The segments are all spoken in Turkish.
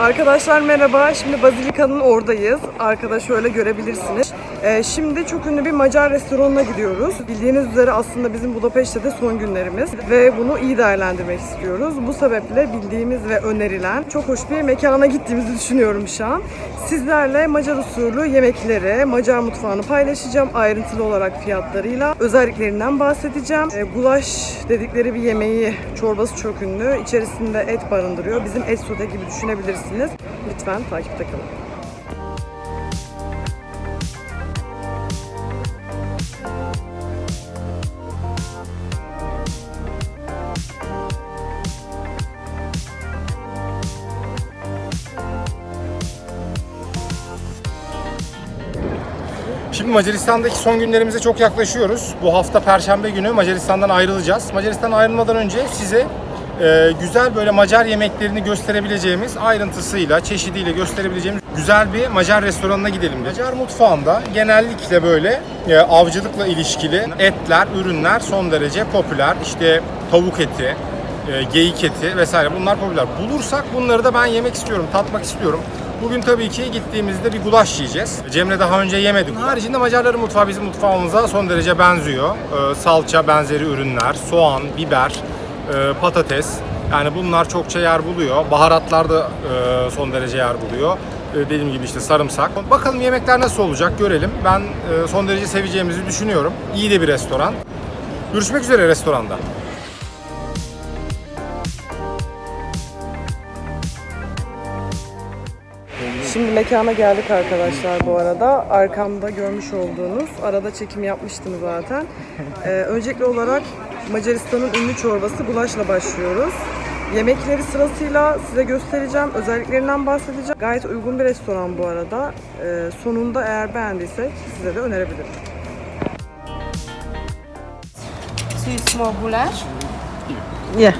Arkadaşlar merhaba. Şimdi Bazilika'nın oradayız. Arkada şöyle görebilirsiniz. Ee, şimdi çok ünlü bir Macar restoranına gidiyoruz. Bildiğiniz üzere aslında bizim Budapeşte de son günlerimiz ve bunu iyi değerlendirmek istiyoruz. Bu sebeple bildiğimiz ve önerilen çok hoş bir mekana gittiğimizi düşünüyorum şu an. Sizlerle Macar usulü yemekleri, Macar mutfağını paylaşacağım ayrıntılı olarak fiyatlarıyla. Özelliklerinden bahsedeceğim. Ee, gulaş dedikleri bir yemeği, çorbası çok ünlü. İçerisinde et barındırıyor. Bizim et sote gibi düşünebilirsiniz. Lütfen takipte kalın. Şimdi Macaristan'daki son günlerimize çok yaklaşıyoruz. Bu hafta Perşembe günü Macaristan'dan ayrılacağız. Macaristan'dan ayrılmadan önce size e, güzel böyle Macar yemeklerini gösterebileceğimiz ayrıntısıyla, çeşidiyle gösterebileceğimiz güzel bir Macar restoranına gidelim. Macar mutfağında genellikle böyle e, avcılıkla ilişkili etler, ürünler son derece popüler. İşte tavuk eti, e, geyik eti vesaire bunlar popüler. Bulursak bunları da ben yemek istiyorum, tatmak istiyorum. Bugün tabii ki gittiğimizde bir gulaş yiyeceğiz. Cemre daha önce yemedi. Bunun haricinde Macarların mutfağı bizim mutfağımıza son derece benziyor. Ee, salça benzeri ürünler, soğan, biber, e, patates. Yani bunlar çokça yer buluyor. Baharatlar da e, son derece yer buluyor. E, dediğim gibi işte sarımsak. Bakalım yemekler nasıl olacak görelim. Ben e, son derece seveceğimizi düşünüyorum. İyi de bir restoran. Görüşmek üzere restoranda. Şimdi mekana geldik arkadaşlar bu arada. Arkamda görmüş olduğunuz, arada çekim yapmıştım zaten. Ee, öncelikli olarak Macaristan'ın ünlü çorbası gulaşla başlıyoruz. Yemekleri sırasıyla size göstereceğim, özelliklerinden bahsedeceğim. Gayet uygun bir restoran bu arada. Ee, sonunda eğer beğendiysek size de önerebilirim. Small goulash. Yeah.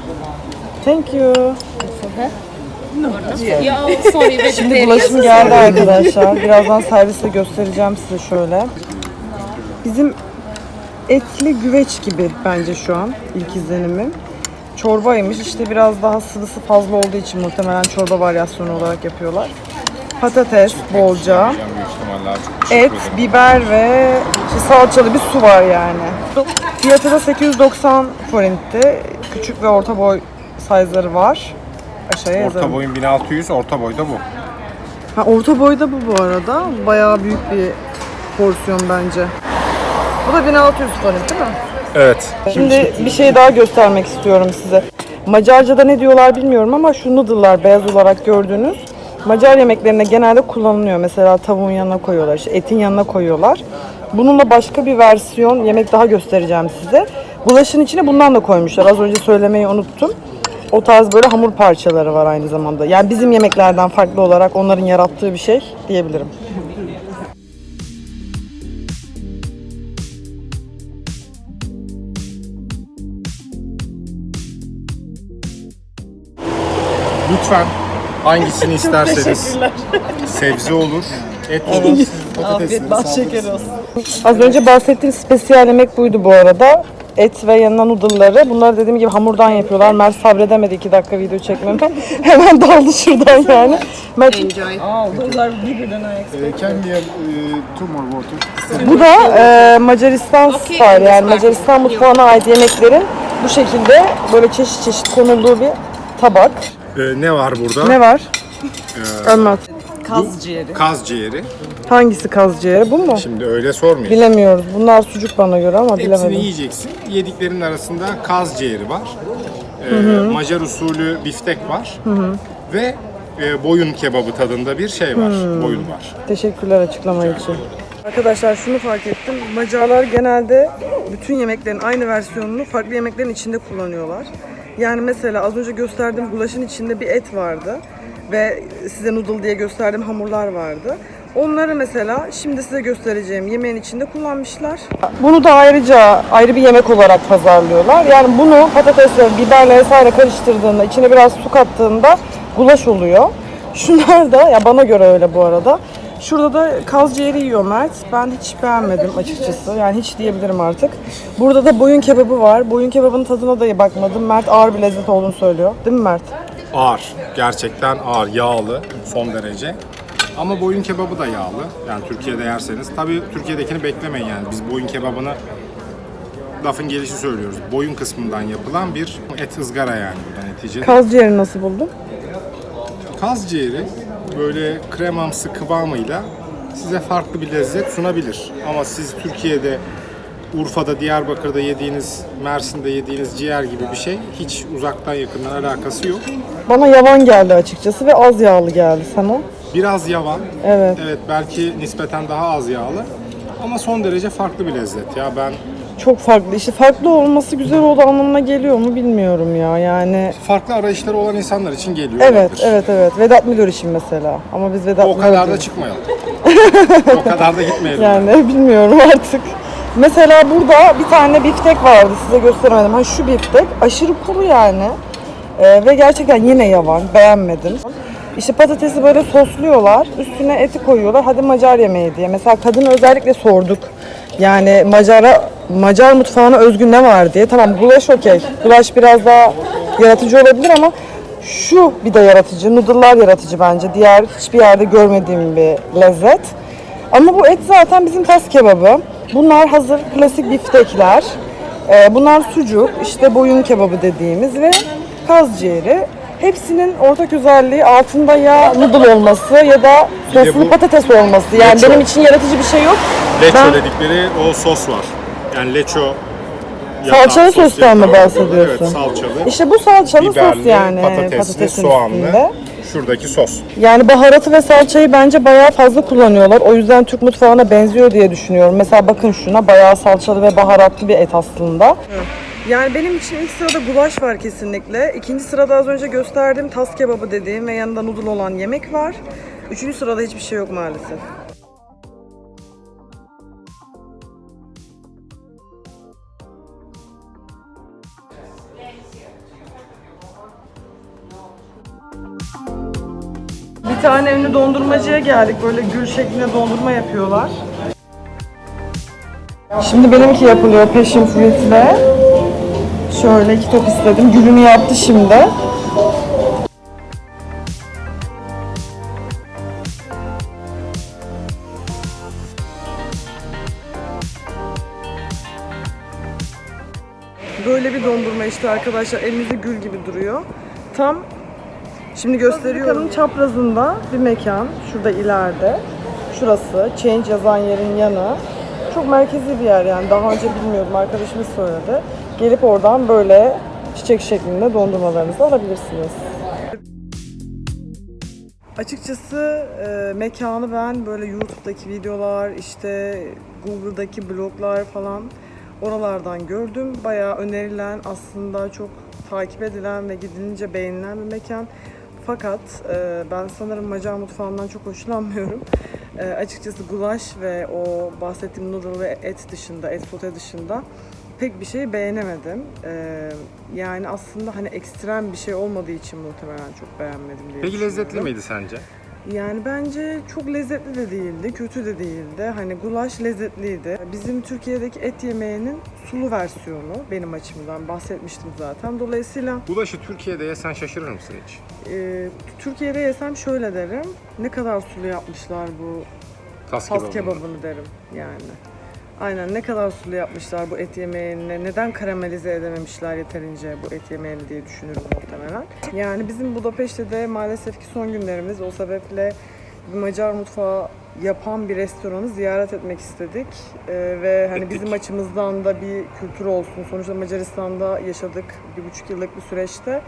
Thank you. Yeah, sorry, Şimdi bulaşım geldi arkadaşlar. Birazdan servisle göstereceğim size şöyle. Bizim etli güveç gibi bence şu an ilk izlenimim. Çorbaymış. İşte biraz daha sıvısı fazla olduğu için muhtemelen çorba varyasyonu olarak yapıyorlar. Patates bolca, et, biber ve salçalı bir su var yani. Fiyatı da 890 forintti. Küçük ve orta boy size'ları var. Aşağıya yazarım. Orta boyun 1600, orta boyda bu. Ha, orta boyda bu bu arada. Bayağı büyük bir porsiyon bence. Bu da 1600 forint değil mi? Evet. Şimdi bir şey daha göstermek istiyorum size. Macarca'da ne diyorlar bilmiyorum ama şu noodle'lar beyaz olarak gördüğünüz Macar yemeklerinde genelde kullanılıyor. Mesela tavuğun yanına koyuyorlar, işte etin yanına koyuyorlar. Bununla başka bir versiyon yemek daha göstereceğim size. Bulaşın içine bundan da koymuşlar. Az önce söylemeyi unuttum. O tarz böyle hamur parçaları var aynı zamanda. Yani bizim yemeklerden farklı olarak onların yarattığı bir şey diyebilirim. Lütfen hangisini isterseniz. Sebze olur, et olur. Afiyet bal şeker olsun. Az önce bahsettiğim spesiyel yemek buydu bu arada. Et ve yanına noodle'ları. Bunları dediğim gibi hamurdan yapıyorlar. Mert sabredemedi iki dakika video çekmeme. Hemen daldı şuradan yani. Mert, Enjoy. Can we have uh, two more water? bu da e, Macaristan Okay, style yani. Macaristan mutfağına ait yemeklerin bu şekilde böyle çeşit çeşit konulduğu bir tabak. Ee, ne var burada? Ne var? Anlat. Kaz ciğeri. Kaz ciğeri? Bu mu? Şimdi öyle sormayın. Bilemiyoruz. Bunlar sucuk bana göre ama Hepsini bilemedim. yiyeceksin. Yediklerin arasında kaz ciğeri var. Ee, Macar usulü biftek var. Ve e, boyun kebabı tadında bir şey var. Boyun var. Teşekkürler açıklama için. Arkadaşlar şunu fark ettim. Macarlar genelde bütün yemeklerin aynı versiyonunu farklı yemeklerin içinde kullanıyorlar. Yani mesela az önce gösterdiğim gulaşın içinde bir et vardı ve size noodle diye gösterdiğim hamurlar vardı. Onları mesela şimdi size göstereceğim yemeğin içinde kullanmışlar. Bunu da ayrıca ayrı bir yemek olarak pazarlıyorlar. Yani bunu patatesle, biberle vesaire karıştırdığında, içine biraz su kattığında gulaş oluyor. Şunlar da, ya bana göre öyle bu arada. Şurada da kaz ciğeri yiyor Mert. Ben hiç beğenmedim açıkçası. Yani hiç diyebilirim artık. Burada da boyun kebabı var. Boyun kebabının tadına da bakmadım. Mert ağır bir lezzet olduğunu söylüyor. Değil mi Mert? ağır. Gerçekten ağır, yağlı son derece. Ama boyun kebabı da yağlı. Yani Türkiye'de yerseniz. Tabii Türkiye'dekini beklemeyin yani. Biz boyun kebabını lafın gelişi söylüyoruz. Boyun kısmından yapılan bir et ızgara yani bu da neticede. Kaz ciğeri nasıl buldun? Kaz ciğeri böyle kremamsı kıvamıyla size farklı bir lezzet sunabilir. Ama siz Türkiye'de Urfa'da, Diyarbakır'da yediğiniz, Mersin'de yediğiniz ciğer gibi bir şey hiç uzaktan yakından alakası yok. Bana yavan geldi açıkçası ve az yağlı geldi sana. Biraz yavan, Evet. evet belki nispeten daha az yağlı ama son derece farklı bir lezzet ya ben Çok farklı. İşte farklı olması güzel oldu anlamına geliyor mu bilmiyorum ya. Yani farklı arayışları olan insanlar için geliyor. evet, olabilir. evet, evet. Vedat Milor için mesela. Ama biz Vedat O Milor kadar da çıkmayalım. o kadar da gitmeyelim. Yani bilmiyorum artık. Mesela burada bir tane biftek vardı size gösteremedim. Ha şu biftek aşırı kuru yani. Ee, ve gerçekten yine yavan. Beğenmedim. İşte patatesi böyle sosluyorlar. Üstüne eti koyuyorlar. Hadi Macar yemeği diye. Mesela kadına özellikle sorduk. Yani Macar'a Macar mutfağına özgü ne var diye. Tamam gulaş okey. Gulaş biraz daha yaratıcı olabilir ama şu bir de yaratıcı. Noodle'lar yaratıcı bence. Diğer hiçbir yerde görmediğim bir lezzet. Ama bu et zaten bizim tas kebabı. Bunlar hazır klasik biftekler. Ee, bunlar sucuk, işte boyun kebabı dediğimiz ve kaz ciğeri. Hepsinin ortak özelliği altında ya noodle olması ya da de soslu bu patates olması. Yani leço. benim için yaratıcı bir şey yok. Leço Ben- dedikleri o sos var. Yani leço Salçalı sos sostan mı yapan- bahsediyorsun? Evet salçalı. İşte bu salçalı biberli, sos yani patatesli, patatesin soğanlı. üstünde. Şuradaki sos. Yani baharatı ve salçayı bence bayağı fazla kullanıyorlar. O yüzden Türk mutfağına benziyor diye düşünüyorum. Mesela bakın şuna bayağı salçalı ve baharatlı bir et aslında. Yani benim için ilk sırada gulaş var kesinlikle. İkinci sırada az önce gösterdiğim tas kebabı dediğim ve yanında noodle olan yemek var. Üçüncü sırada hiçbir şey yok maalesef. Bir tane ünlü dondurmacıya geldik. Böyle gül şeklinde dondurma yapıyorlar. Şimdi benimki yapılıyor passion fruit'le. Şöyle iki top istedim. Gülünü yaptı şimdi. Böyle bir dondurma işte arkadaşlar. Elinizde gül gibi duruyor. Tam Şimdi gösteriyorum. çaprazında bir mekan. Şurada ileride. Şurası. Change yazan yerin yanı. Çok merkezi bir yer yani. Daha önce bilmiyordum. Arkadaşımız söyledi. Gelip oradan böyle çiçek şeklinde dondurmalarınızı alabilirsiniz. Açıkçası e, mekanı ben böyle YouTube'daki videolar, işte Google'daki bloglar falan oralardan gördüm. Bayağı önerilen, aslında çok takip edilen ve gidilince beğenilen bir mekan. Fakat e, ben sanırım Macar mutfağından çok hoşlanmıyorum. E, açıkçası gulaş ve o bahsettiğim noodle ve et dışında, et sote dışında pek bir şey beğenemedim. E, yani aslında hani ekstrem bir şey olmadığı için muhtemelen çok beğenmedim diye Peki lezzetli miydi sence? Yani bence çok lezzetli de değildi, kötü de değildi. Hani gulaş lezzetliydi. Bizim Türkiye'deki et yemeğinin sulu versiyonu benim açımdan bahsetmiştim zaten. Dolayısıyla Bulaşı Türkiye'de yesen şaşırır mısın hiç? e, Türkiye'de yesem şöyle derim. Ne kadar sulu yapmışlar bu Tas tas kebabını. kebabını derim yani. Aynen ne kadar sulu yapmışlar bu et yemeğini, neden karamelize edememişler yeterince bu et yemeğini diye düşünürüm muhtemelen. Yani bizim Budapeşte de maalesef ki son günlerimiz o sebeple bir Macar mutfağı yapan bir restoranı ziyaret etmek istedik. Ee, ve hani bizim açımızdan da bir kültür olsun. Sonuçta Macaristan'da yaşadık bir buçuk yıllık bir süreçte.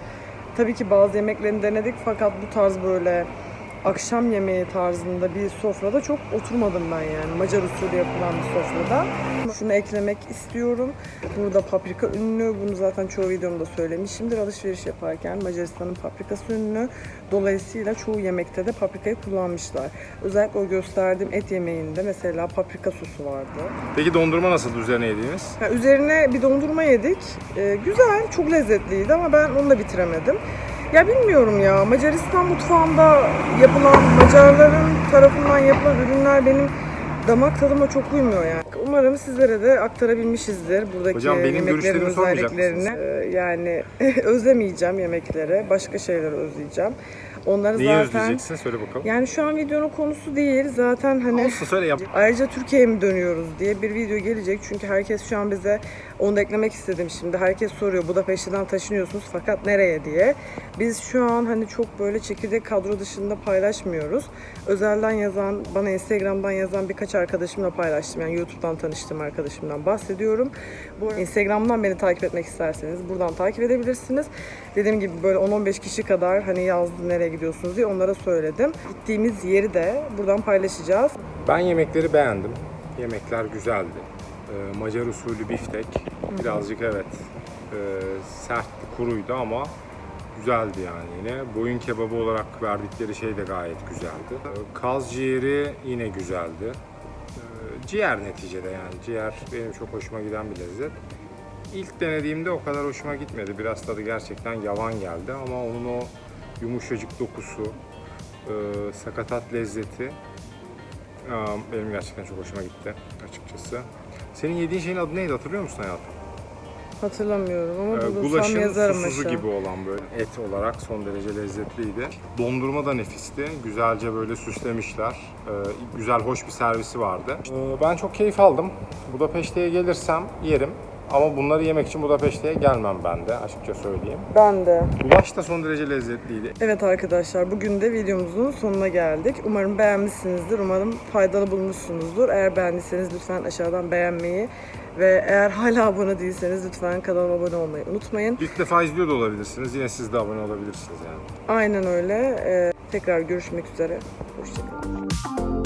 Tabii ki bazı yemeklerini denedik fakat bu tarz böyle akşam yemeği tarzında bir sofrada çok oturmadım ben yani. Macar usulü yapılan bir sofrada. Şunu eklemek istiyorum. Burada paprika ünlü. Bunu zaten çoğu videomda söylemişimdir. Alışveriş yaparken Macaristan'ın paprikası ünlü. Dolayısıyla çoğu yemekte de paprikayı kullanmışlar. Özellikle o gösterdiğim et yemeğinde mesela paprika sosu vardı. Peki dondurma nasıl üzerine yediğiniz? Ha, üzerine bir dondurma yedik. Ee, güzel, çok lezzetliydi ama ben onu da bitiremedim. Ya bilmiyorum ya, Macaristan mutfağında yapılan, Macarların tarafından yapılan ürünler benim damak tadıma çok uymuyor yani. Umarım sizlere de aktarabilmişizdir buradaki Hocam, benim yemeklerin görüşlerimi sormayacak özelliklerini. Ee, yani özlemeyeceğim yemekleri, başka şeyleri özleyeceğim. Onları Neyi zaten özleyeceksin? Söyle bakalım. yani şu an videonun konusu değil. Zaten hani Olsun söyle yap. Ayrıca Türkiye'ye mi dönüyoruz diye bir video gelecek. Çünkü herkes şu an bize onu da eklemek istedim şimdi. Herkes soruyor Budapeşte'den taşınıyorsunuz fakat nereye diye. Biz şu an hani çok böyle çekirdek kadro dışında paylaşmıyoruz. Özelden yazan, bana Instagram'dan yazan birkaç arkadaşımla paylaştım. Yani YouTube'dan tanıştığım arkadaşımdan bahsediyorum. Bu Instagram'dan beni takip etmek isterseniz buradan takip edebilirsiniz. Dediğim gibi böyle 10-15 kişi kadar hani yazdı nereye gidiyorsunuz diye onlara söyledim. Gittiğimiz yeri de buradan paylaşacağız. Ben yemekleri beğendim. Yemekler güzeldi. Ee, Macar usulü biftek. Birazcık evet e, sertti, kuruydu ama güzeldi yani yine. Boyun kebabı olarak verdikleri şey de gayet güzeldi. Ee, Kaz ciğeri yine güzeldi. Ciğer neticede yani. Ciğer benim çok hoşuma giden bir lezzet. İlk denediğimde o kadar hoşuma gitmedi. Biraz tadı gerçekten yavan geldi ama onun o yumuşacık dokusu, e, sakatat lezzeti Aa, benim gerçekten çok hoşuma gitti açıkçası. Senin yediğin şeyin adı neydi hatırlıyor musun hayatım? Hatırlamıyorum ama Ee, bulursam yazarım susuzu aşağı. gibi olan böyle et olarak son derece lezzetliydi. Dondurma da nefisti. Güzelce böyle süslemişler. Ee, güzel, hoş bir servisi vardı. Ee, ben çok keyif aldım. Budapeşte'ye gelirsem yerim. Ama bunları yemek için Budapeşte'ye gelmem ben de açıkça söyleyeyim. Ben de. Gulaş da son derece lezzetliydi. Evet arkadaşlar bugün de videomuzun sonuna geldik. Umarım beğenmişsinizdir. Umarım faydalı bulmuşsunuzdur. Eğer beğendiyseniz lütfen aşağıdan beğenmeyi ve eğer hala abone değilseniz lütfen kanalıma abone olmayı unutmayın. İlk defa izliyor da olabilirsiniz. Yine siz de abone olabilirsiniz yani. Aynen öyle. Ee, tekrar görüşmek üzere. Hoşçakalın.